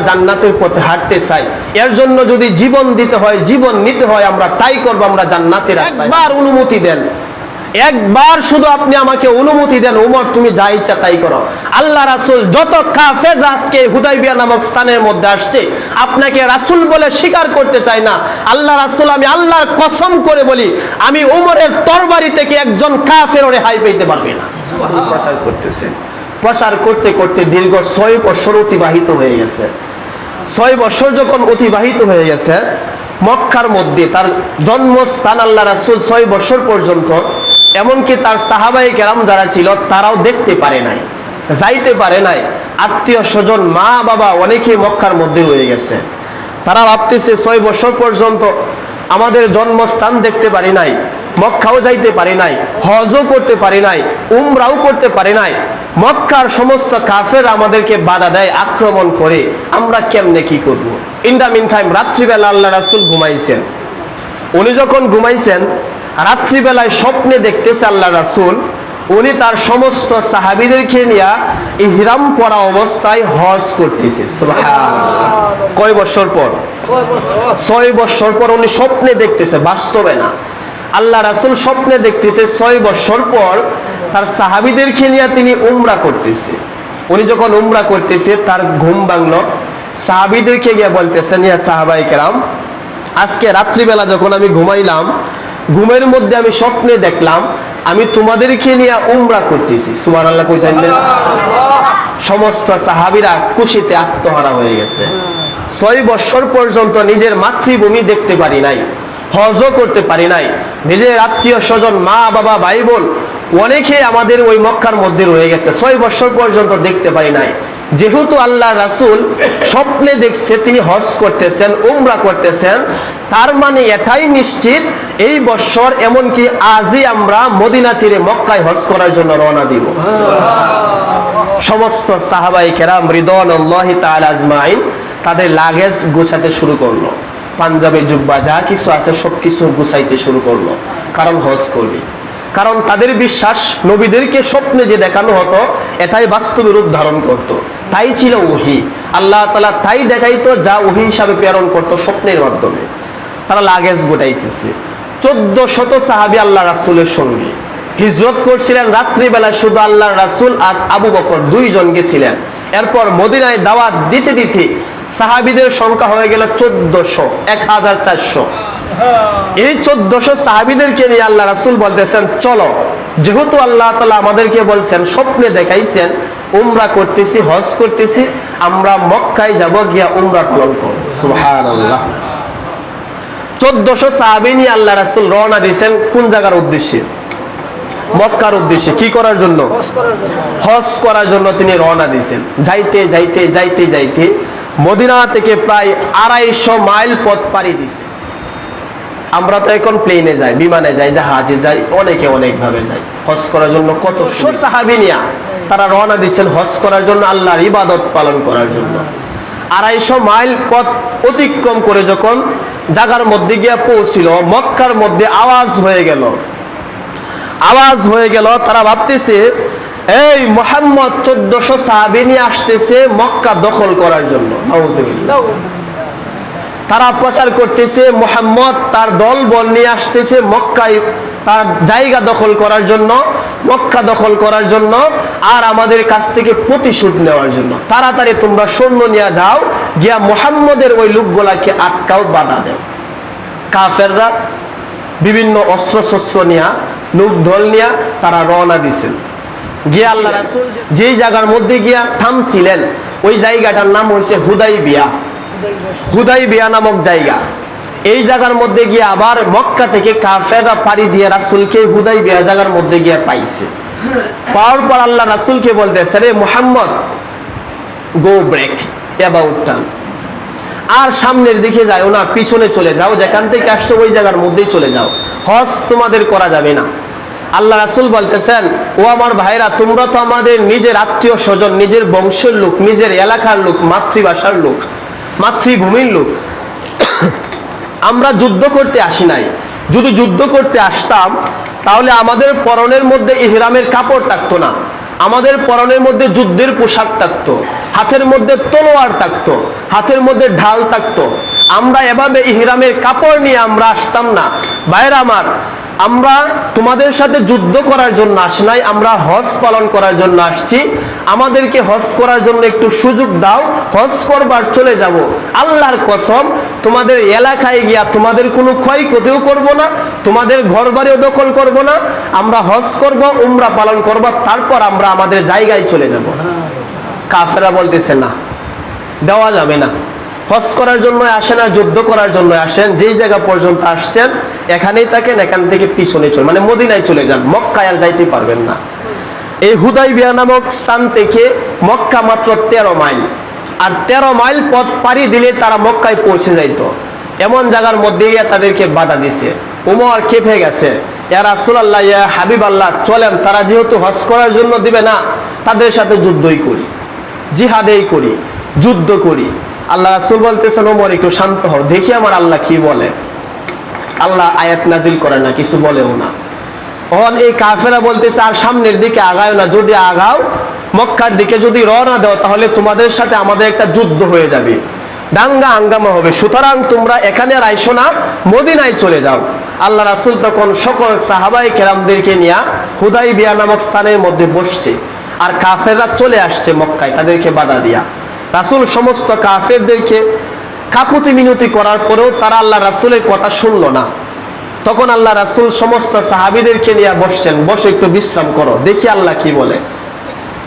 জান্নাতের পথে হাঁটতে চাই। এর জন্য যদি জীবন দিতে হয় জীবন নিতে হয় আমরা তাই করব আমরা জান্নাতের রাস্তায়। একবার অনুমতি দেন। একবার শুধু আপনি আমাকে অনুমতি দেন উমর তুমি যা ইচ্ছা তাই করো। আল্লাহ রাসুল যত কাফের রাজকে হুদাইবিয়া নামক স্থানের মধ্যে আসছে আপনাকে রাসুল বলে স্বীকার করতে চাই না। আল্লাহ রাসুল আমি আল্লাহর কসম করে বলি আমি উমরের তরবারি থেকে একজন কাফের রেহাই পেতে পারবে না। প্রচার করতেছে প্রচার করতে করতে দীর্ঘ ছয় বছর অতিবাহিত হয়ে গেছে। ছয় বছর যখন অতিবাহিত হয়ে গেছে, মক্কার মধ্যে তার জন্মস্থান আল্লাহ রাসুল ছয় বছর পর্যন্ত, এমনকি তার সাহাবাই কেরাম যারা ছিল, তারাও দেখতে পারে নাই, যাইতে পারে নাই। আত্মীয় স্বজন, মা, বাবা অনেকে মক্কার মধ্যে রয়ে গেছে। তারা ভাবতেছে, ছয় বছর পর্যন্ত আমাদের জন্মস্থান দেখতে পারি নাই, মক্কাও যাইতে পারি নাই, হজও করতে পারি নাই, উমরাও করতে পারি নাই। মক্কার সমস্ত কাফের আমাদেরকে বাধা দেয় আক্রমণ করে। আমরা কেমনে কি করব? ইন দা মিন টাইম রাত্রিবেলা আল্লাহ রাসুল ঘুমাইছেন। উনি যখন ঘুমাইছেন রাত্রিবেলায় স্বপ্নে দেখতেছে আল্লাহ রাসুল উনি তার সমস্ত সাহাবিদেরকে নিয়ে ইহরাম পরা অবস্থায় হজ করতেছে। কয় বছর পর? ছয় বছর পর উনি স্বপ্নে দেখতেছে বাস্তবে না। আল্লাহ রাসুল স্বপ্নে দেখতেছে ছয় বছর পর তার সাহাবিদেরকে নিয়ে তিনি উমরা করতেছে। উনি যখন উমরা করতেছে, তার ঘুম ভাঙলো। সাহাবিদেরকে গিয়ে বলতেছেন ইয়া সাহাবাই কেরাম, আজকে রাত্রিবেলা যখন আমি ঘুমাইলাম, ঘুমের মধ্যে আমি স্বপ্নে দেখলাম, আমি তোমাদেরকে নিয়ে উমরা করতেছি। সুমান আল্লাহ কইতেন সমস্ত সাহাবিরা খুশিতে আত্মহারা হয়ে গেছে। ছয় বছর পর্যন্ত নিজের মাতৃভূমি দেখতে পারি নাই। হজও করতে পারি নাই। নিজের আত্মীয় স্বজন, মা, বাবা, ভাই, বোন, অনেকে আমাদের ওই মক্কার মধ্যে রয়ে গেছে। ছয় বছর পর্যন্ত দেখতে পারি নাই। যেহেতু আল্লাহ রাসুল স্বপ্নে দেখছে, তিনি হজ করতেছেন, উমরা করতেছেন, তার মানে এটাই নিশ্চিত, এই বছর এমনকি আজই আমরা মদিনা ছেড়ে মক্কায় হজ করার জন্য রওনা দিব। সমস্ত সাহাবাই কেরাম রিদন আজমাইন তাদের লাগেজ গোছাতে শুরু করল। পাঞ্জাবে জুব্বা যা কিছু আছে সব কিছু গুছাইতে শুরু করল। কারণ হজ করবে। কারণ তাদের বিশ্বাস নবীদেরকে স্বপ্নে যে দেখানো হতো, এটাই বাস্তবে রূপ ধারণ করত। তাই ছিল ওহি। আল্লাহ তালা তাই দেখাইতো যা ওহি হিসাবে প্রেরণ করতো স্বপ্নের মাধ্যমে। তারা লাগেজ গোটাইতেছে। চোদ্দ শত সাহাবি আল্লাহ রাসুলের সঙ্গে। হিজরত করছিলেন রাত্রিবেলায় শুধু আল্লাহ রাসুল আর আবু বকর দুইজন গেছিলেন। এরপর মদিনায় দাওয়াত দিতে দিতে সাহাবিদের সংখ্যা হয়ে গেল চোদ্দশো এক হাজার চারশো। এই চোদ্দশো সাহাবিদেরকে নিয়ে আল্লাহ রাসুল বলতেছেন চলো যেহেতু আল্লাহ তালা আমাদেরকে বলছেন স্বপ্নে দেখাইছেন উমরা করতেছি হজ করতেছি আমরা মক্কায় যাব গিয়া উমরা পালন করব। সুহান আল্লাহ চোদ্দশো সাহাবি নিয়ে আল্লাহ রাসুল রওনা দিয়েছেন কোন জায়গার উদ্দেশ্যে? মক্কার উদ্দেশ্যে কি করার জন্য। হজ করার জন্য তিনি রওনা দিয়েছেন। যাইতে যাইতে যাইতে যাইতে মদিনা থেকে প্রায় আড়াইশো মাইল পথ পাড়ি দিছে। আমরা তো এখন প্লেনে যাই বিমানে যাই জাহাজে যাই অনেকে অনেকভাবে যাই। হজ করার জন্য কত সাহাবি নিয়া তারা রওনা দিচ্ছেন হজ করার জন্য আল্লাহর ইবাদত পালন করার জন্য। আড়াইশো মাইল পথ অতিক্রম করে যখন জাগার মধ্যে গিয়া পৌঁছিল মক্কার মধ্যে আওয়াজ হয়ে গেল। আওয়াজ হয়ে গেল তারা ভাবতেছে এই মোহাম্মদ চোদ্দশো সাহাবি নিয়ে আসতেছে মক্কা দখল করার জন্য তারা প্রচার করতেছে মোহাম্মদ তার দল বল নিয়ে আসতেছে মক্কায় তার জায়গা দখল করার জন্য মক্কা দখল করার জন্য আর আমাদের কাছ থেকে প্রতিশোধ নেওয়ার জন্য। তাড়াতাড়ি তোমরা সৈন্য নিয়ে যাও গিয়া মোহাম্মদের ওই লোকগুলাকে আটকাও বাধা দেও। কাফেররা বিভিন্ন অস্ত্র শস্ত্র নিয়া লোক দল নিয়া তারা রওনা দিছেন। গিয়া আল্লাহ রাসূল যেই জায়গার মধ্যে গিয়া থামছিলেন ওই জায়গাটার নাম হচ্ছে হুদাই বিয়া। হুদাই বিয়া। নামক জায়গা। এই জায়গার মধ্যে গিয়ে আবার মক্কা থেকে কাফেররা পাড়ি দিয়ে রাসুলকে হুদাই বিয়া জায়গার মধ্যে গিয়ে পাইছে। পাওয়ার পর আল্লাহ রাসুলকে বলতেছে রে Muhammad go break about turn আর সামনের দিকে যাও না পিছনে চলে যাও যেখান থেকে আসছো ওই জায়গার মধ্যেই চলে যাও। হজ তোমাদের করা যাবে না। আল্লাহ রাসুল বলতেছেন, ও আমার ভাইরা, তোমরা তো আমাদের নিজের আত্মীয় স্বজন, নিজের বংশের লোক, নিজের এলাকার লোক, মাতৃভাষার লোক, মাতৃভূমির লোক। আমরা যুদ্ধ করতে আসি নাই। যদি যুদ্ধ করতে আসতাম, তাহলে আমাদের পরনের মধ্যে ইহরামের কাপড় থাকতো না। আমাদের পরনের মধ্যে যুদ্ধের পোশাক থাকতো। হাতের মধ্যে তলোয়ার থাকতো। হাতের মধ্যে ঢাল থাকতো। আমরা এভাবে ইহরামের কাপড় নিয়ে আমরা আসতাম না। বাইরে আমার আমরা তোমাদের সাথে যুদ্ধ করার জন্য আসি নাই, আমরা হজ পালন করার জন্য আসছি। আমাদেরকে হজ করার জন্য একটু সুযোগ দাও, হজ করবার চলে যাব। আল্লাহর কসম, তোমাদের এলাকায় গিয়া তোমাদের কোনো ক্ষয়ক্ষতিও করব না, তোমাদের ঘর বাড়িও দখল করব না। আমরা হজ করব, উমরা পালন করব, তারপর আমরা আমাদের জায়গায় চলে যাব। কাফেরা বলতেছে না, দেওয়া যাবে না। হজ করার জন্য আসেন আর যুদ্ধ করার জন্য আসেন, যেই জায়গা পর্যন্ত আসছেন, এখানেই থাকেন এখান থেকে পিছনে চলে মানে মদিনায় চলে যান, মক্কায় আর যাইতে পারবেন না। এই হুদাই বিয়া নামক স্থান থেকে মক্কা মাত্র তেরো মাইল, আর তেরো মাইল পথ পাড়ি দিলে তারা মক্কায় পৌঁছে যাইত। এমন জায়গার মধ্যে গিয়ে তাদেরকে বাধা দিছে। উমর খেপে গেছে। ইয়া রাসূলুল্লাহ, ইয়া হাবিব আল্লাহ চলেন, তারা যেহেতু হজ করার জন্য দিবে না, তাদের সাথে যুদ্ধই করি, জিহাদেই করি, যুদ্ধ করি। আল্লাহ রাসূল বলতেছেন, ওমর, একটু শান্ত হও, দেখি আমার আল্লাহ কি বলে। আল্লাহ আয়াত নাজিল করে না, কিছু বলেও না। অন এই কাফেরা বলতেছে, আর সামনের দিকে আগাও না, যদি আগাও, মক্কার দিকে যদি রওনা দাও, তাহলে তোমাদের সাথে আমাদের একটা যুদ্ধ হয়ে যাবে। দাঙ্গা আঙ্গামা হবে। সুতরাং তোমরা এখানে আর আইসো না, মদিনায় চলে যাও। আল্লাহ রাসুল তখন সকল সাহাবাই কেরামদেরকে নিয়ে হুদাই বিয়া নামক স্থানের মধ্যে বসছে। আর কাফেররা চলে আসছে মক্কায়, তাদেরকে বাধা দিয়া। রাসূল সমস্ত কাফেরদেরকে কাকুতি মিনতি করার পরেও তারা আল্লাহ রাসূলের কথা শুনলো না। তখন আল্লাহ রাসূল সমস্ত সাহাবিদেরকে নিয়ে বসছেন, বসে একটু বিশ্রাম করো, দেখি আল্লাহ কি বলে।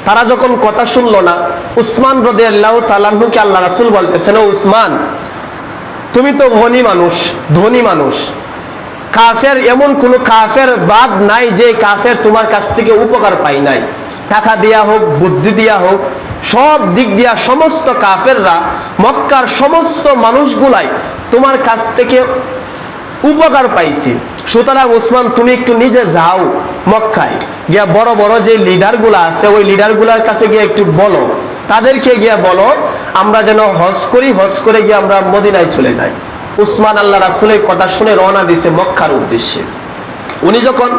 তারা যখন কথা শুনলো না, উসমান রদে আল্লাহ তালাহুকে আল্লাহ রাসূল বলতেছেন, ও উসমান, তুমি তো ধনী মানুষ ধনী মানুষ। কাফের এমন কোন কাফের বাদ নাই যে কাফের তোমার কাছ থেকে উপকার পাই নাই। টাকা দিয়া হোক, বুদ্ধি দিয়া হোক সব দিক দিয়া সমস্ত কাফেররা, মক্কার সমস্ত মানুষগুলাই তোমার কাছ থেকে উপকার পাইছে। সুতরাং ওসমান তুমি একটু নিজে যাও মক্কায়। গিয়া বড় বড় যে লিডারগুলো আছে, ওই লিডারগুলোর কাছে গিয়ে একটু বলো। তাদেরকে গিয়া বলো, আমরা যেন হজ করি, হজ করে গিয়ে আমরা মদিনায় চলে যাই। উসমান আল্লাহ রাসুলের কথা শুনে রওনা দিছে মক্কার উদ্দেশ্যে। উনি যখন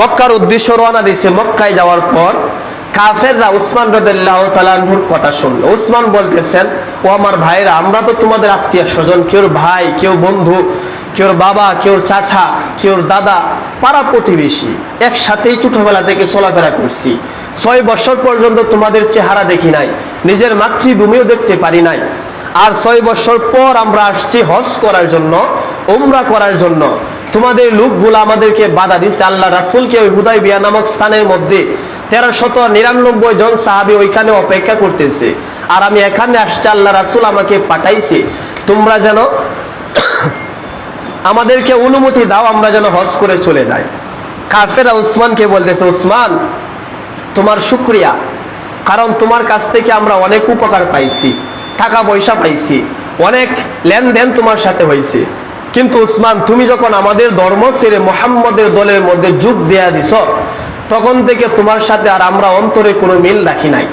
মক্কার উদ্দেশ্য রওনা দিছে মক্কায় যাওয়ার পর কাফেররা উসমান রদুল্লাহ তালাহুর কথা শুনলো। উসমান বলতেছেন, ও আমার ভাইরা, আমরা তো তোমাদের আত্মীয় স্বজন কেউ ভাই, কেউ বন্ধু কেউ বাবা কেউ চাচা কেউ দাদা, পাড়া প্রতিবেশী, একসাথেই ছোটবেলা থেকে চলাফেরা করছি। ছয় বছর পর্যন্ত তোমাদের চেহারা দেখি নাই, নিজের মাতৃভূমিও দেখতে পারি নাই। আর ছয় বছর পর আমরা আসছি হজ করার জন্য ওমরা করার জন্য। তোমাদের লোকগুলো আমাদেরকে বাধা দিচ্ছে আল্লাহ রাসুলকে ওই হুদাই বিয়া নামক স্থানের মধ্যে তেরো শত নিরানব্বই জন সাহাবি ওইখানে অপেক্ষা করতেছে। আর আমি এখানে আসছি, আল্লাহ রাসুল আমাকে পাঠাইছে। তোমরা যেন আমাদেরকে অনুমতি দাও, আমরা যেন হজ করে চলে যাই। কাফেরা উসমানকে বলতেছে, উসমান, তোমার শুক্রিয়া, কারণ তোমার কাছ থেকে আমরা অনেক উপকার পাইছি, টাকা পয়সা পাইছি, অনেক লেনদেন তোমার সাথে হয়েছে। কিন্তু উসমান, তুমি যখন আমাদের ধর্ম ছেড়ে মোহাম্মদের দলের মধ্যে যোগ দেয়া দিছ তখন থেকে তোমার সাথে আর আমরা অন্তরে কোনো মিল রাখি নাই।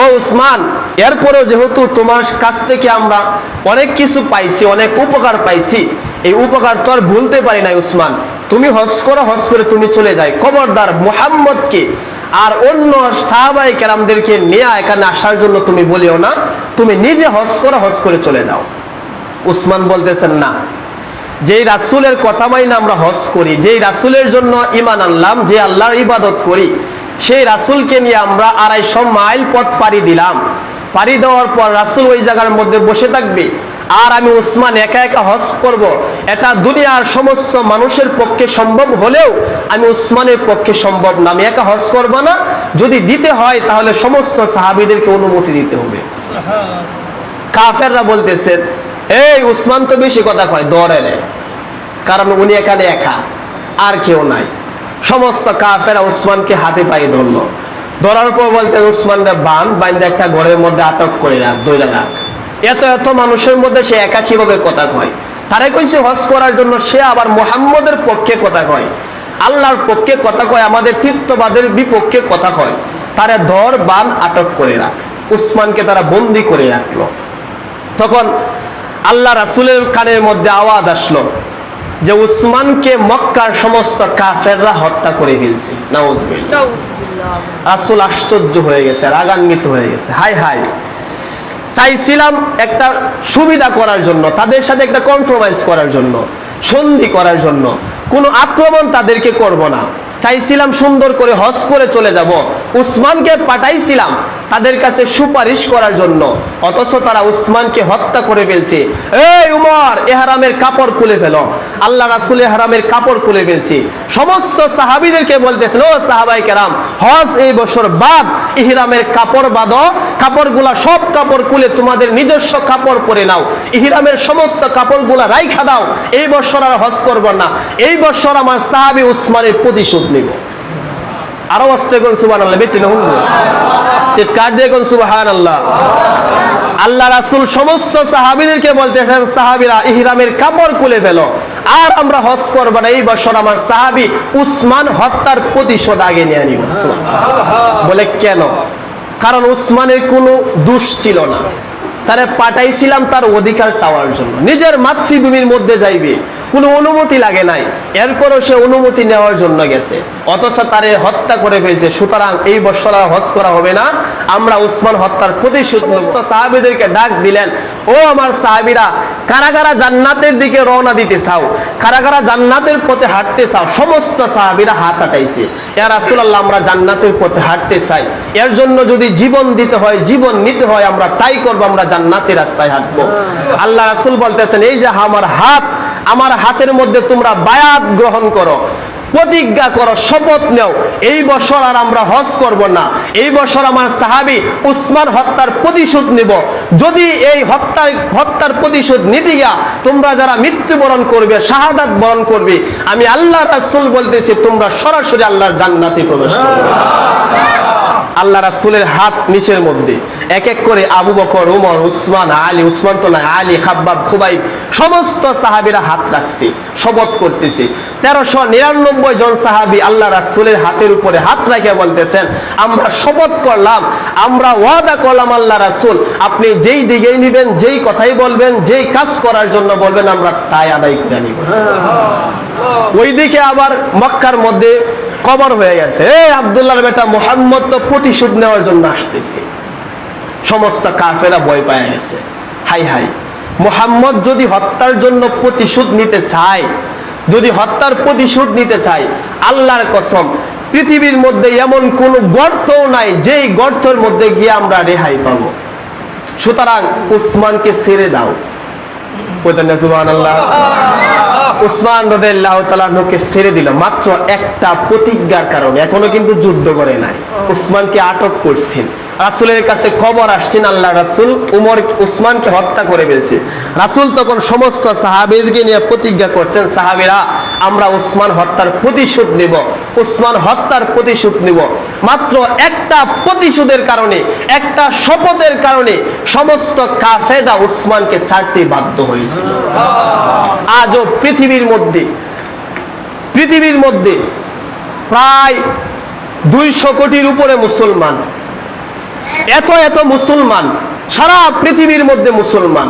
ও উসমান, এরপরেও যেহেতু তোমার কাছ থেকে আমরা অনেক কিছু পাইছি, অনেক উপকার পাইছি, এই উপকার তো আর ভুলতে পারি নাই উসমান। তুমি হজ করো হজ করে তুমি চলে যাই। খবরদার মোহাম্মদকে আর অন্য সাহাবাই কেরামদেরকে নিয়ে এখানে আসার জন্য তুমি বলিও না, তুমি নিজে হজ করো হজ করে চলে যাও। উসমান বলতেছেন, না। যেই রাসুলের কথা মাইনে আমরা হজ করি, যেই রাসুলের জন্য ইমান আনলাম, যে আল্লাহর ইবাদত করি, সেই রাসুলকে নিয়ে আমরা আড়াইশো মাইল পথ পাড়ি দিলাম। পাড়ি দেওয়ার পর রাসুল ওই জায়গার মধ্যে বসে থাকবে, আর আমি উসমান একা একা হজ করব? এটা দুনিয়ার সমস্ত মানুষের পক্ষে সম্ভব হলেও আমি উসমানের পক্ষে সম্ভব না। আমি একা হজ করব না। যদি দিতে হয়, তাহলে সমস্ত সাহাবিদেরকে অনুমতি দিতে হবে। কাফেররা বলতেছেন এই, উসমান তো বেশি কথা কয় দরে কারণ উনি এখানে একা, আর কেউ নাই। সমস্ত কাফেরা উসমানকে হাতে পায়ে ধরলো। ধরার পর বলতে উসমানরা বান বাইন্দে একটা ঘরের মধ্যে আটক করে রাখ দইরা রাখ। এত এত মানুষের মধ্যে সে একা কীভাবে কথা কয়? তারে কইছে, হজ করার জন্য সে আবার মোহাম্মদের পক্ষে কথা কয়। আল্লাহর পক্ষে কথা কয়, আমাদের তীর্থবাদের বিপক্ষে কথা কয়। তারে ধর, বান, আটক করে রাখ। উসমানকে তারা বন্দি করে রাখল। তখন আল্লাহ রাসুলের কানের মধ্যে আওয়াজ আসলো যে উসমানকে মক্কার সমস্ত কাফেররা হত্যা করে ফেলছে। রাসুল আশ্চর্য হয়ে গেছে রাগান্বিত হয়ে গেছে। হাই হাই চাইছিলাম একটা সুবিধা করার জন্য তাদের সাথে একটা কম্প্রোমাইজ করার জন্য সন্ধি করার জন্য। কোনো আক্রমণ তাদেরকে করব না। চাইছিলাম সুন্দর করে হজ করে চলে যাব। উসমানকে পাঠাইছিলাম তাদের কাছে সুপারিশ করার জন্য। অথচ তারা উসমানকে হত্যা করে ফেলছে। এই উমর, এহারামের কাপড় খুলে ফেলো। আল্লাহ রাসুল এহারামের কাপড় খুলে ফেলছে। সমস্ত সাহাবিদেরকে বলতেছিল সাহাবাই কেরাম, হজ এই বছর বাদ ইহরামের কাপড় বাঁধো। কাপড়গুলা সব কাপড় খুলে তোমাদের নিজস্ব কাপড় পরে নাও। ইহরামের সমস্ত কাপড়গুলা রাইখা দাও। এই বছর আর হজ করব না। এই বছর আমার সাহাবি উসমানের প্রতিশোধ নিব। আরও অস্তে কোন সুবান আল্লাহ বেঁচে না চিৎকার দিয়ে কোন সুবাহান আল্লাহ আল্লাহ রাসুল সমস্ত সাহাবিদেরকে বলতেছেন, সাহাবিরা, ইহরামের কাপড় খুলে আর আমরা হজ না। এই বছর আমার সাহাবি উসমান হত্যার প্রতিশোধ আগে নিয়ে নিব বলে, কেন? কারণ উসমানের কোনো দোষ ছিল না। তারা পাঠাইছিলাম তার অধিকার চাওয়ার জন্য। নিজের মাতৃভূমির মধ্যে যাইবে। কোনো অনুমতি লাগে নাই। এরপরও সে অনুমতি নেওয়ার জন্য গেছে। অথচ তারে হত্যা করে ফেলছে। সুতরাং এই বছর আর হজ করা হবে না। আমরা উসমান হত্যার প্রতিশোধ সমস্ত সাহাবিদেরকে ডাক দিলেন ও আমার সাহাবিরা কারা কারা জান্নাতের দিকে রওনা দিতে চাও। কারা কারা জান্নাতের পথে হাঁটতে চাও। সমস্ত সাহাবিরা হাত আটাইছে। ইয়া রাসূলুল্লাহ আমরা জান্নাতের পথে হাঁটতে চাই। এর জন্য যদি জীবন দিতে হয় জীবন নিতে হয় আমরা তাই করব আমরা জান্নাতের রাস্তায় হাঁটবো। আল্লাহ রাসূল বলতেছেন এই যে আমার হাত আমার হাতের মধ্যে তোমরা বায়াত গ্রহণ করো, প্রতিজ্ঞা করো, শপথ নেও। এই বছর আর আমরা হজ করব না। এই বছর আমার সাহাবি উসমান হত্যার প্রতিশোধ নিব। যদি এই হত্যার হত্যার প্রতিশোধ নিতে গিয়া তোমরা যারা মৃত্যুবরণ করবে, শাহাদাত বরণ করবে, আমি আল্লাহ রাসুল বলতেছি, তোমরা সরাসরি আল্লাহর জান্নাতে প্রবেশ করবে আল্লাহ রাসুলের হাত নিচের মধ্যে। এক এক করে আবু বকর উমর উসমান আলী উসমান তো না আলী খাব্বাব খুবাই সমস্ত সাহাবীরা হাত রাখছে শপথ করতেছে। তেরোশো নিরানব্বই জন সাহাবি আল্লাহ রাসূলের হাতের উপরে হাত রেখে বলতেছেন আমরা শপথ করলাম আমরা ওয়াদা করলাম আল্লাহ রাসূল আপনি যেই দিকেই নিবেন যেই কথাই বলবেন যেই কাজ করার জন্য বলবেন আমরা তাই আদায় করে নিব। ওই দিকে আবার মক্কার মধ্যে কবর হয়ে গেছে। এ আবদুল্লাহর বেটা মোহাম্মদ তো প্রতিশোধ নেওয়ার জন্য আসতেছে। সমস্ত কাফেরা ভয় পায় গেছে। High high. মোহাম্মদ যদি হত্যার জন্য প্রতিশোধ নিতে চায়, যদি হত্যার প্রতিশোধ নিতে চায়, আল্লাহর কসম, পৃথিবীর মধ্যে এমন কোন গর্ত নাই, যেই গর্তের মধ্যে গিয়ে আমরা রেহাই পাবো। সুতরাং উসমানকে ছেড়ে দাও। উসমান রদেল্লাহ তালাহকে ছেড়ে দিল, মাত্র একটা প্রতিজ্ঞার কারণে। এখনও কিন্তু যুদ্ধ করে নাই। উসমানকে আটক করছেন। রাসুলের কাছে খবর আসছেন আল্লাহ রাসুল উমর উসমানকে হত্যা করে ফেলছে। রাসুল তখন সমস্ত সাহাবিদকে নিয়ে প্রতিজ্ঞা করছেন, সাহাবিরা, আমরা উসমান হত্যার প্রতিশোধ নেব, উসমান হত্যার প্রতিশোধ নেব। মাত্র একটা প্রতিশোধের কারণে, একটা শপথের কারণে সমস্ত কাফেদা উসমানকে ছাড়তে বাধ্য হয়েছিল। আজও পৃথিবীর মধ্যে পৃথিবীর মধ্যে প্রায় দুইশো কোটির উপরে মুসলমান এত এত মুসলমান সারা পৃথিবীর মধ্যে মুসলমান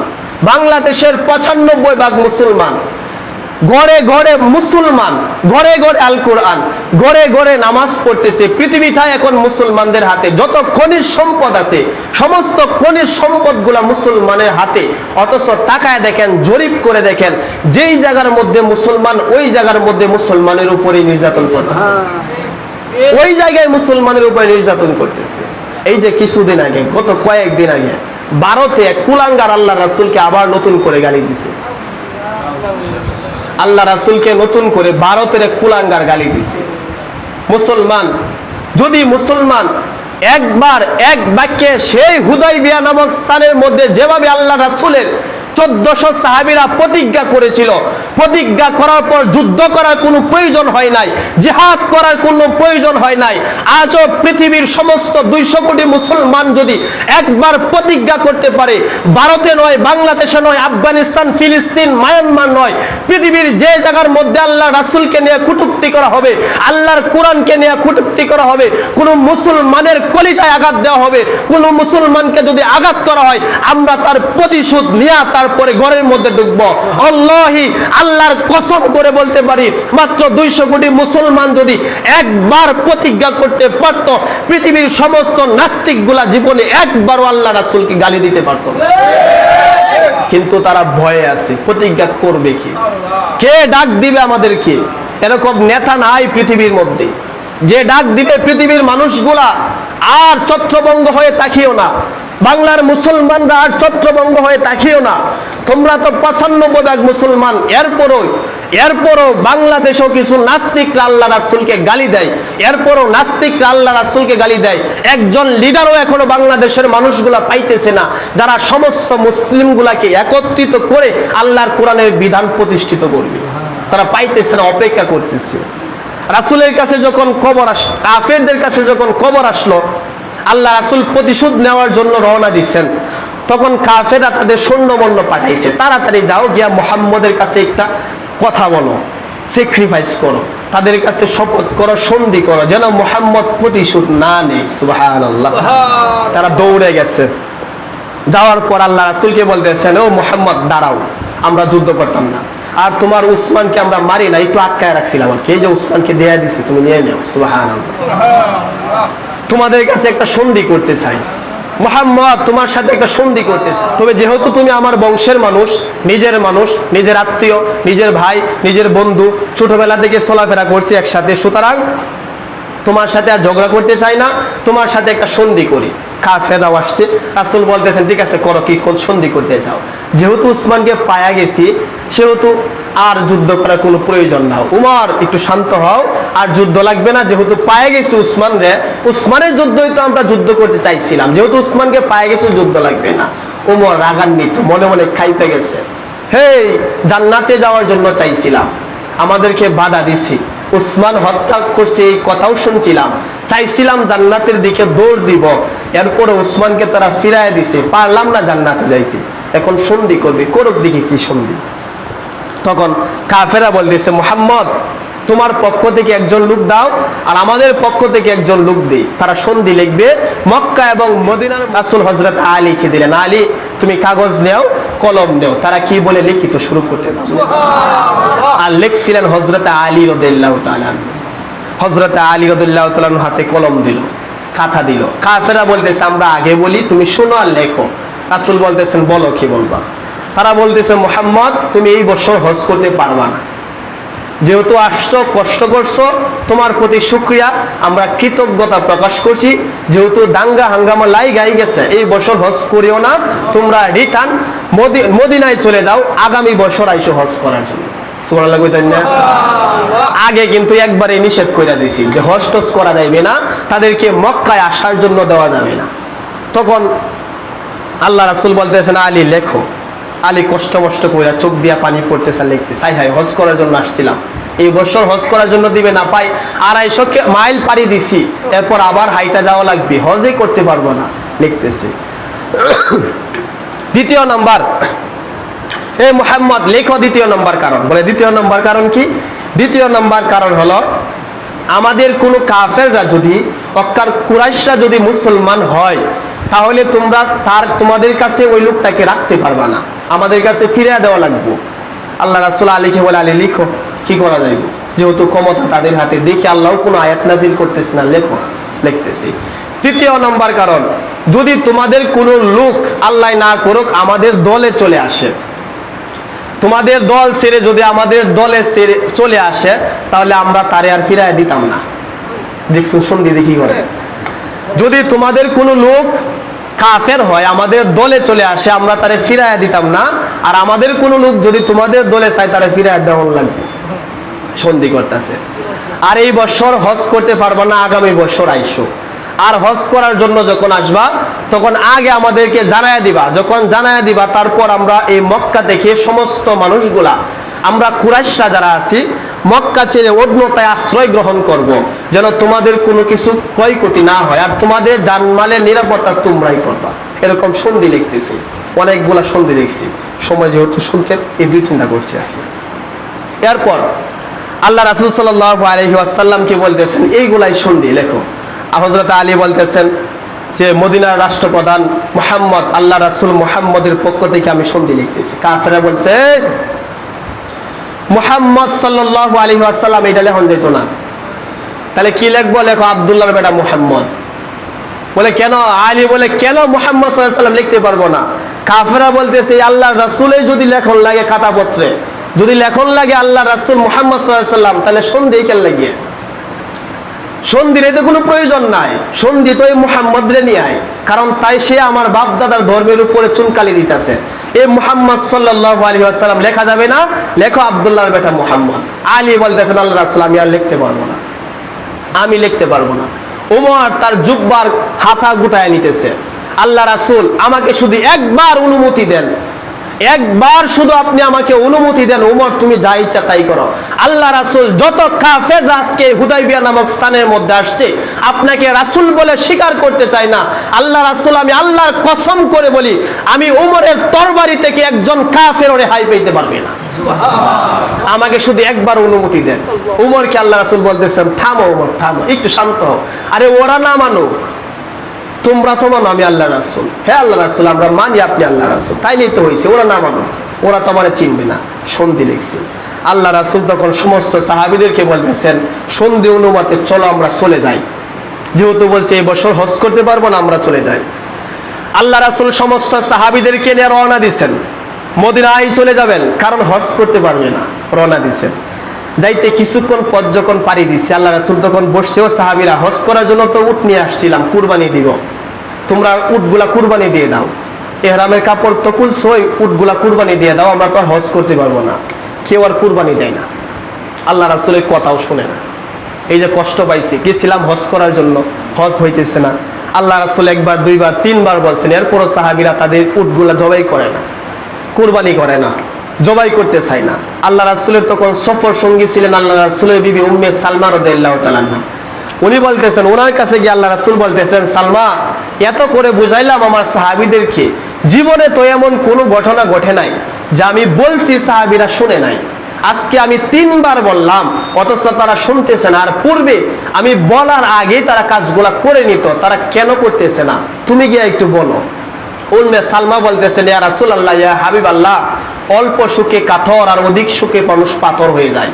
বাংলাদেশের পঁচানব্বই ভাগ মুসলমান। ঘরে ঘরে মুসলমান ঘরে ঘরে আল কোরআন ঘরে ঘরে নামাজ পড়তেছে পৃথিবীটা এখন মুসলমানদের হাতে যত খনিজ সম্পদ আছে সমস্ত খনিজ সম্পদগুলা মুসলমানের হাতে অথচ তাকায় দেখেন জরিপ করে দেখেন যেই জায়গার মধ্যে মুসলমান ওই জায়গার মধ্যে মুসলমানের উপরে নির্যাতন করতেছে। ওই জায়গায় মুসলমানের উপরে নির্যাতন করতেছে। এই যে কিছুদিন আগে, গত কয়েকদিন আগে, ভারতে এক কুলাঙ্গার আল্লাহ রাসুলকে আবার নতুন করে গালি দিছে। আল্লাহ রাসুলকে নতুন করে ভারতের এক কুলাঙ্গার গালি দিছে। মুসলমান, যদি মুসলমান একবার এক বাক্যে সেই হুদাই বিয়া নামক স্থানের মধ্যে যেভাবে আল্লাহ রাসুলের চোদ্দশো সাহাবিরা প্রতিজ্ঞা করেছিল। প্রতিজ্ঞা করার পর যুদ্ধ করার কোনো প্রয়োজন হয় নাই, জিহাদ করার কোনো প্রয়োজন হয় নাই। আজও পৃথিবীর সমস্ত দুইশো কোটি মুসলমান যদি একবার প্রতিজ্ঞা করতে পারে, ভারতে নয়, বাংলাদেশে নয়, আফগানিস্তান, ফিলিস্তিন, মায়ানমার নয়, পৃথিবীর যে জায়গার মধ্যে আল্লাহ রাসুলকে নিয়ে কুটুক্তি করা হবে, আল্লাহর কোরআনকে নিয়ে কুটুক্তি করা হবে, কোনো মুসলমানের কলিজায় আঘাত দেওয়া হবে, কোনো মুসলমানকে যদি আঘাত করা হয়, আমরা তার প্রতিশোধ নিয়ে তার পরে ঘরের মধ্যে ঢুকবো। আল্লাহি, আল্লাহর কসম করে বলতে পারি, মাত্র দুইশো কোটি মুসলমান যদি একবার প্রতিজ্ঞা করতে পারত, পৃথিবীর সমস্ত নাস্তিকগুলা জীবনে একবারও আল্লাহ রাসূলকে গালি দিতে পারত কিন্তু তারা ভয়ে আছে, প্রতিজ্ঞা করবে কি? কে ডাক দিবে আমাদেরকে? এরকম নেতা নাই পৃথিবীর মধ্যে। যে ডাক দিবে পৃথিবীর মানুষগুলা, আর ছত্রভঙ্গ হয়ে তাকিও না। বাংলার মুসলমানরা আর ছত্রভঙ্গ হয়ে তাকিও না। তোমরা তো পঁচানব্বই ভাগ মুসলমান। এরপরও এরপরও বাংলাদেশেও কিছু নাস্তিকরা আল্লাহ রাসুলকে গালি দেয়। এরপরও নাস্তিকরা আল্লাহ রাসুলকে গালি দেয়। একজন লিডারও এখনও বাংলাদেশের মানুষগুলা পাইতেছে না, যারা সমস্ত মুসলিমগুলাকে একত্রিত করে আল্লাহর কোরআনের বিধান প্রতিষ্ঠিত করবে। তারা পাইতেছে না, অপেক্ষা করতেছে। রাসুলের কাছে যখন কবর আস কাফেরদের কাছে যখন কবর আসলো আল্লাহ রাসুল প্রতিশোধ নেওয়ার জন্য রওনা দিচ্ছেন। তখন কাফেরা তাদের সৈন্যমন্য পাঠাইছে। তাড়াতাড়ি যাও গিয়া মোহাম্মদের কাছে একটা কথা বলো। স্যাক্রিফাইস করো। তাদের কাছে শপথ করো সন্ধি করো। যেন মোহাম্মদ প্রতিশোধ না নেই সুবাহান আল্লাহ তারা দৌড়ে গেছে। যাওয়ার পর আল্লাহ রাসুলকে বলতেছেন ও মোহাম্মদ দাঁড়াও। আমরা যুদ্ধ করতাম না। আর তোমার উসমানকে আমরা মারি না। একটু আটকায় রাখছিলাম আর কি। এই যে উসমানকে দেয়া দিছি তুমি নিয়ে নাও। সুবাহান তোমাদের কাছে একটা সন্ধি করতে চাই। মোহাম্মদ, তোমার সাথে একটা সন্ধি করতে চাই। তবে যেহেতু তুমি আমার বংশের মানুষ, নিজের মানুষ, নিজের আত্মীয়, নিজের ভাই, নিজের বন্ধু, ছোটবেলা থেকে চলাফেরা করছি একসাথে, সুতরাং তোমার সাথে আর ঝগড়া করতে চাই না, তোমার সাথে একটা সন্ধি করি। কাফেরাও আসছে। রাসুল বলতেছেন, ঠিক আছে, করো কি কোন সন্ধি করতে চাও যেহেতু উসমানকে পায়া গেছি, সেহেতু আর যুদ্ধ করার কোনো প্রয়োজন না। উমর, একটু শান্ত হও, আর যুদ্ধ লাগবে না। যেহেতু পায়ে গেছি উসমান রে, উসমানের যুদ্ধই তো আমরা যুদ্ধ করতে চাইছিলাম। যেহেতু উসমানকে পায়ে গেছে, যুদ্ধ লাগবে না। উমর রাগান্বিত, মনে মনে খাইতে গেছে। হেই, জান্নাতে যাওয়ার জন্য চাইছিলাম। আমাদেরকে বাধা দিছি। উসমান হত্যা করছে এই কথাও শুনছিলাম। চাইছিলাম জান্নাতের দিকে দৌড় দিব। এরপরে উসমানকে তারা ফিরায় দিছে। পারলাম না জান্নাতে যাইতে। এখন সন্ধি করবে। করুক দিকে কি সন্ধি। তখন কাফেরা বলতেছে মোহাম্মদ তোমার পক্ষ থেকে একজন লোক দাও আর আমাদের পক্ষ থেকে একজন লোক দিই। তারা সন্ধি লিখবে। মক্কা এবং মদিনার রাসুল হজরত আলীকে দিলেন আলী তুমি কাগজ নেও কলম নেও। তারা কি বলে লিখিত শুরু করতে। আর লিখছিলেন হজরত আলী রদুল্লাহ তালান হজরত আলী রদুল্লাহ তালান হাতে কলম দিল, কাঁথা দিল। কাফেরা বলতেছে, আমরা আগে বলি, তুমি শোনো আর লেখো। রাসুল বলতেছেন, বলো কি বলবা? তারা বলতেছে, মোহাম্মদ, তুমি এই বছর হজ করতে পারবা না। যেহেতু আসছো, কষ্ট করছ, তোমার প্রতি শুক্রিয়া আমরা কৃতজ্ঞতা প্রকাশ করছি। যেহেতু দাঙ্গা হাঙ্গামা লাই গাই গেছে, এই বছর হজ করিও না, তোমরা রিটার্ন মদিনায় চলে যাও, আগামী বছর আইসো হজ করার জন্য। আগে কিন্তু একবারে নিষেধ করে দিছি যে হজ টজ করা যাবে না, তাদেরকে মক্কায় আসার জন্য দেওয়া যাবে না। তখন আল্লাহ রাসুল বলতেছেন, আলী, লেখো। আলী কষ্ট মষ্ট করে চোখ দিয়া পানি পড়তেছে লিখতে চাই হাই, হজ করার জন্য আসছিলাম। এই বছর হজ করার জন্য দিবে না, পাই আড়াইশো মাইল পাড়ি দিছি। এরপর আবার হাইটা যাওয়া লাগবে, হজই করতে পারব না, লিখতেছি। দ্বিতীয় নাম্বার এ মোহাম্মদ, লেখো দ্বিতীয় নম্বর কারণ। বলে দ্বিতীয় নম্বর কারণ কি? দ্বিতীয় নম্বর কারণ হলো, আমাদের কোনো কাফেররা যদি, অক্কার কুরাইশরা যদি মুসলমান হয়, তাহলে তোমরা তার, তোমাদের কাছে ওই লোকটাকে রাখতে পারবা না। আমাদের কাছে ফিরে দেওয়া লাগবে। আল্লাহ রাসুল আলীকে বলে আলী লিখো, কি করা যাইব? যেহেতু ক্ষমতা তাদের হাতে, দেখি আল্লাহ কোনো আয়াত নাজিল করতেছে না, লেখো, লিখতেছি। তৃতীয় নম্বর কারণ, যদি তোমাদের কোনো লোক আল্লাহ না করুক, আমাদের দলে চলে আসে। তোমাদের দল ছেড়ে যদি আমাদের দলে ছেড়ে চলে আসে, তাহলে আমরা তারে আর ফিরায় দিতাম না। দেখছুন, সন্ধি দেখি করে। যদি তোমাদের কোনো লোক কাফের হয়, আমাদের দলে চলে আসে, আমরা তারে ফিরায় দিতাম না। আর আমাদের কোনো লোক যদি তোমাদের দলে চায়, তারে ফিরায় দেওয়ান লাগবে। সন্ধি করতেছে। আর এই বছর হজ করতে পারবা না, আগামী বছর আইসো। আর হজ করার জন্য যখন আসবা তখন আগে আমাদেরকে জানায় দিবা। যখন জানায় দিবা, তারপর আমরা এই মক্কা থেকে সমস্ত মানুষগুলা, আমরা কুরাইশরা যারা আছি, মক্কা ছেড়ে অন্যতায় আশ্রয় গ্রহণ করব। যেন তোমাদের কোনো কিছু ক্ষয়ক্ষতি না হয় আর তোমাদের জানমালের নিরাপত্তা তোমরাই করবা। এরকম সন্ধি লিখতেছি। অনেকগুলা সন্ধি লিখছি। সময় যেহেতু শুনতে এই দুই চিন্তা করছি আজকে। এরপর আল্লাহ রাসুল সাল্লাহ আলহি আসাল্লাম কি বলতেছেন, এইগুলাই সন্ধি, লেখো। হজরত আলী বলতেছেন যে মদিনার রাষ্ট্রপ্রধান মোহাম্মদ, আল্লাহ রাসুল মোহাম্মদের পক্ষ থেকে আমি সন্ধি লিখতেছি। কাফেরা বলছে মোহাম্মদ সাল্লাহ আলী আসাল্লাম এটা লেখন যেত না। তাহলে কি লিখব? লেখো আবদুল্লাহর বেটা মোহাম্মদ। বলে, কেন? আলী বলে, কেন মোহাম্মদ সাল্লাম লিখতে পারব না? কাফেরা বলতেছে আল্লাহ রাসুলে যদি লেখন লাগে খাতাপত্রে, যদি লেখন লাগে আল্লাহ রাসুল মোহাম্মদ সাল্লাম তাহলে সন্ধি কেন লাগিয়ে? সন্ধির এতে কোনো প্রয়োজন নাই। সন্ধি তো এই মোহাম্মদ রে নিয়ে আয় কারণ তাই সে আমার বাপ দাদার ধর্মের উপরে চুনকালি দিতেছে। এ মোহাম্মদ সাল্লাহ আলী আসসালাম লেখা যাবে না? লেখো আবদুল্লাহর বেটা মোহাম্মদ। আলী বলতেছেন আল্লাহ রাসুল, আমি আর লিখতে পারব না। আমি লিখতে পারব না। উমর তার জুব্বার হাতা গুটায় নিতেছে। আল্লাহ রাসুল, আমাকে শুধু একবার অনুমতি দেন। একবার শুধু আপনি আমাকে অনুমতি দেন উমর তুমি যা ইচ্ছা তাই করো। আল্লাহ রাসুল যত কাফের রাজকে হুদাইবিয়া নামক স্থানের মধ্যে আসছে আপনাকে রাসুল বলে স্বীকার করতে চাই না। আল্লাহ রাসুল আমি আল্লাহর কসম করে বলি আমি উমরের তরবারি থেকে একজন কাফের রেহাই পেতে পারবে না। আমাকে শুধু একবার অনুমতি দেন। উমরকে আল্লাহ রাসুল বলতেছেন থামো উমর থামো একটু শান্ত হও। আরে ওরা না মানুক। তোমরা তো মানো আমি আল্লাহ রাসুল। হ্যাঁ আল্লাহ রাসুল, আমরা মানি আপনি আল্লাহ রাসুল। তাইলেই তো হয়েছে ওরা না মানো। ওরা তো আমার চিনবে না। সন্ধি লিখছে আল্লাহ রাসুল তখন সমস্ত সাহাবিদেরকে বলতেছেন, সন্ধি অনুমতে চলো আমরা চলে যাই। যেহেতু বলছে, এই বছর হজ করতে পারব না, আমরা চলে যাই। আল্লাহ রাসুল সমস্ত সাহাবিদেরকে নিয়ে রওনা দিছেন মদিনায় চলে যাবেন, কারণ হজ করতে পারবে না, রওনা দিছেন যাইতে কিছুক্ষণ পর যখন পাড়ি দিচ্ছে আল্লাহ রাসুল তখন বসছেও সাহাবিরা, হজ করার জন্য তো উট নিয়ে আসছিলাম, কুরবানি দিব। তোমরা উটগুলা কুরবানি দিয়ে দাও। এহরামের কাপড় তো কুলসই উটগুলা কুরবানি দিয়ে দাও, আমরা তো আর হজ করতে পারব না। কেউ আর কুরবানি দেয় না। আল্লাহ রাসুলের কথাও শুনে না। এই যে কষ্ট পাইছে, গেছিলাম হজ করার জন্য, হজ হইতেছে না। আল্লাহ রাসুল একবার, দুইবার, তিনবার বলছেন, এরপরও সাহাবিরা তাদের উটগুলা জবাই করে না, কুরবানি করে না। জবাই করতে চায় না। আল্লাহ রাসুলের তখন সফর সঙ্গী ছিলেন আল্লাহ রাসুলের বিবি উম্মে সালমা রদাল্লাহ তালান্না উনি বলতেছেন, ওনার কাছে গিয়ে আল্লাহ রাসুল বলতেছেন, সালমা, এত করে বুঝাইলাম আমার সাহাবিদেরকে, জীবনে তো এমন কোনো ঘটনা ঘটে নাই যা আমি বলছি সাহাবিরা শুনে নাই। আজকে আমি তিনবার বললাম, অথচ তারা শুনতেছে না। আর পূর্বে আমি বলার আগে তারা কাজগুলা করে নিত, তারা কেন করতেছে না? তুমি গিয়ে একটু বলো। উন্মে সালমা বলতেছেন, ইয়া রাসুল আল্লাহ ইয়া হাবিব আল্লাহ অল্প সুখে কাথর আর অধিক সুখে মানুষ পাথর হয়ে যায়।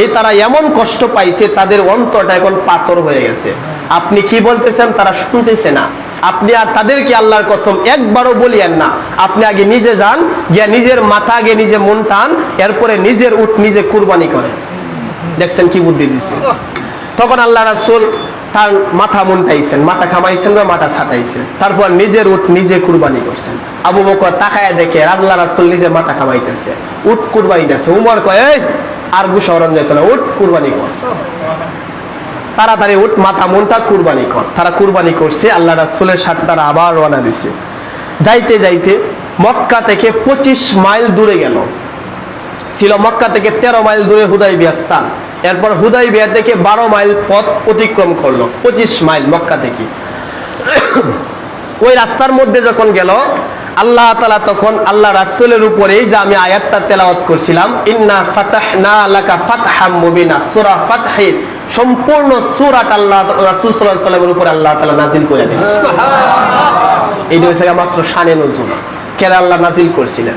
এই তারা এমন কষ্ট পাইছে, তাদের অন্তরটা এখন পাথর হয়ে গেছে। আপনি কি বলতেছেন, তারা শুনতেছে না। আপনি আর তাদেরকে আল্লাহর কসম একবারও বলিয়েন না। আপনি আগে নিজে যান, গিয়া নিজের মাথা, আগে নিজে মন টান, এরপরে নিজের উঠ নিজে কুরবানি করেন। দেখছেন কি বুদ্ধি দিছে। তখন আল্লাহ রাসুল তার মাথা মুন্টাইছেন মাথা খামাইছেন বা মাথা ছাটাইছেন। তারপর নিজের উঠ নিজে কুরবানি করছেন। আবু বকর তাকায় দেখে আল্লাহ রাসুল নিজে মাথা খামাইতেছে উঠ কুরবানি দিয়েছে উমর কয় "এই, আর গুসরণ যেত না উঠ কুরবানি কর। তাড়াতাড়ি উঠ মাথা মনটা কুরবানি কর। তারা কুরবানি করছে আল্লাহ রাসুলের সাথে তারা আবার রওনা দিছে। যাইতে যাইতে মক্কা থেকে পঁচিশ মাইল দূরে গেল। ছিল মক্কা থেকে তেরো মাইল দূরে হুদাই বিয়া স্থান। এরপর হুদাই বিয়া থেকে বারো মাইল পথ অতিক্রম করল পঁচিশ মাইল মক্কা থেকে। ওই রাস্তার মধ্যে যখন গেল আল্লাহ তালা তখন আল্লাহ রাসুলের উপরেই যে আমি আয়াতটা তেলাওয়াত করছিলাম ইন্না ফাতাহনা লাকা ফাতহাম মুবিনা। সূরা ফাতহের সম্পূর্ণ সূরাট আল্লাহ রাসূল আলাইহি সাল্লামের উপরে আল্লাহ তাআলা নাজিল করে দিলেন। এইটা হচ্ছে মাত্র শানে নজুল। কেন আল্লাহ নাজিল করছিলেন?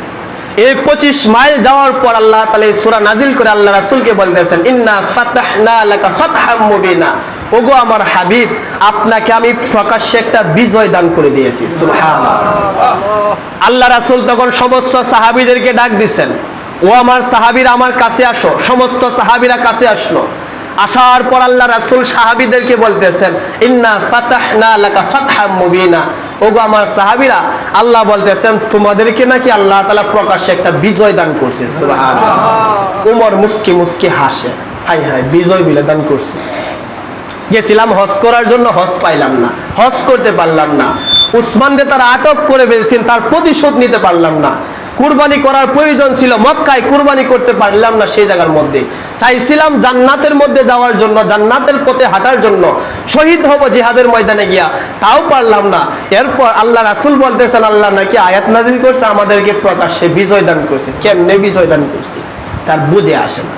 এই পঁচিশ মাইল যাওয়ার পর আল্লাহ তালা সূরা নাজিল করে আল্লাহ রাসূলকে বলতেছেন, ইন্না ফাতাহনা লাকা ফাতহাম মুবিনা। ওগো আমার হাবিব, আপনাকে আমি প্রকাশ্যে একটা বিজয় দান করে দিয়েছি। আল্লাহ রাসূল তখন সমস্ত সাহাবিদেরকে ডাক দিছেন, ও আমার সাহাবীরা আমার কাছে আসো। সমস্ত সাহাবিরা কাছে আসলো। আসার পর আল্লাহ রাসুল সাহাবিদেরকে বলতেছেন, ইন্না ফাতাহনা লাকা ফাতহাম মুবিনা। ওগো আমার সাহাবিরা, আল্লাহ বলতেছেন, তোমাদেরকে নাকি আল্লাহ তালা প্রকাশ্যে একটা বিজয় দান করছে। উমর মুস্কি মুস্কি হাসে। হাই হাই বিজয় বিলে দান করছে। গেছিলাম হজ করার জন্য, হজ পাইলাম না। হজ করতে পারলাম না। উসমানকে তারা আটক করে ফেলছেন, তার প্রতিশোধ নিতে পারলাম না। কুরবানি করার প্রয়োজন ছিল মক্কায় কুরবানি করতে পারলাম না সেই জায়গার মধ্যে। চাইছিলাম জান্নাতের মধ্যে যাওয়ার জন্য, জান্নাতের পথে হাঁটার জন্য। শহীদ হব জিহাদের ময়দানে গিয়া, তাও পারলাম না। এরপর আল্লাহ রাসুল বলতেছেন, আল্লাহ নাকি আয়াত নাজিল করছে, আমাদেরকে প্রকাশ্যে বিজয় দান করছে। কেমনে বিজয় দান করছে? তার বুঝে আসে না,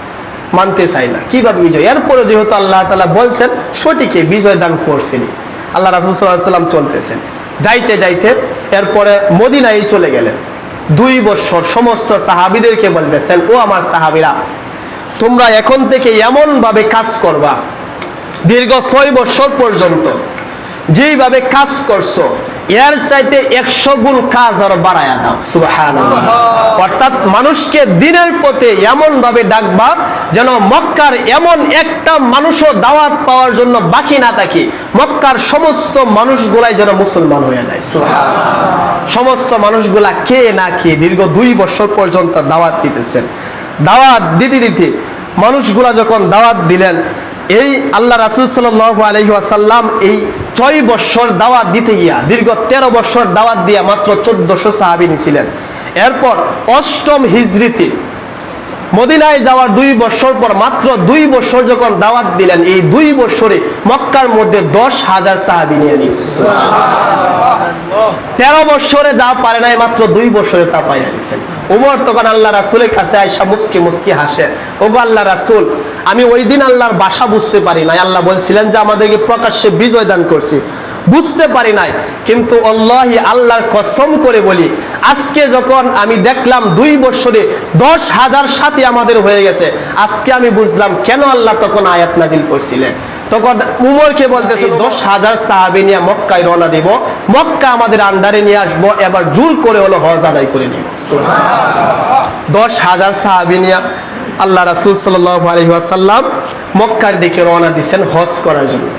মানতে চাই না। কীভাবে বিজয়? এরপরে যেহেতু আল্লাহ তালা বলছেন, সঠিকে বিজয় দান করছেন আল্লাহ রাসুল সাল্লাহ সাল্লাম চলতেছেন। যাইতে যাইতে এরপরে মদিনায় চলে গেলেন। দুই বছর সমস্ত সাহাবিদেরকে বলতেছেন, ও আমার সাহাবিরা, তোমরা এখন থেকে এমনভাবে কাজ করবা, দীর্ঘ ছয় বছর পর্যন্ত, যেইভাবে কাজ করছ এর চাইতে একশো গুণ কাজ আরও বাড়ায়া দাও সুবহানাল্লাহ। অর্থাৎ মানুষকে দিনের পথে এমন ভাবে ডাকবা যেন মক্কার এমন একটা মানুষও দাওয়াত পাওয়ার জন্য বাকি না থাকে মক্কার সমস্ত মানুষগুলাই যেন মুসলমান হয়ে যায় সুবহানাল্লাহ। সমস্ত মানুষগুলা কে না খেয়ে দীর্ঘ দুই বছর পর্যন্ত দাওয়াত দিতেছেন দাওয়াত দিতে দিতে মানুষগুলা যখন দাওয়াত দিলেন এই আল্লাহ রাসুল আলহিহাসাল্লাম এই ছয় বৎসর দাওয়াত দিতে গিয়া, দীর্ঘ তেরো বৎসর দাওয়াত দিয়া মাত্র চোদ্দশো সাহাবিনী ছিলেন এরপর অষ্টম হিজরিতে মদিনায় যাওয়ার দুই বছর পর মাত্র দুই বছর যখন দাওয়াত দিলেন, এই দুই বছরে মক্কার মধ্যে দশ হাজার সাহাবি নিয়ে তেরো বছরে যা পারে নাই, মাত্র দুই বছরে তা গেছেন উমর তখন আল্লাহ রাসুলের কাছে আয়সা মুস্কি মুস্কি হাসে আল্লাহ রাসুল, আমি ওই দিন আল্লাহর বাসা বুঝতে পারি নাই। আল্লাহ বলছিলেন যে আমাদেরকে প্রকাশ্যে বিজয় দান করছি। বুঝতে পারি নাই, কিন্তু আল্লাহি আল্লাহর কসম করে বলি, আজকে যখন আমি দেখলাম দুই বছরে দশ হাজার সাথে আমাদের হয়ে গেছে, আজকে আমি বুঝলাম কেন আল্লাহ তখন আয়াত নাজিল করছিলেন? তখন উমরকে বলতেছে দশ হাজার সাহাবি নিয়ে মক্কায় রওনা দিব, মক্কা আমাদের আন্ডারে নিয়ে আসব, এবার জোর করে হলো হজ আদায় করে নিব। দশ হাজার সাহাবি নিয়ে আল্লাহ রাসুল সাল্লাহ আলহিহাসাল্লাম মক্কার দিকে রওনা দিচ্ছেন হজ করার জন্য।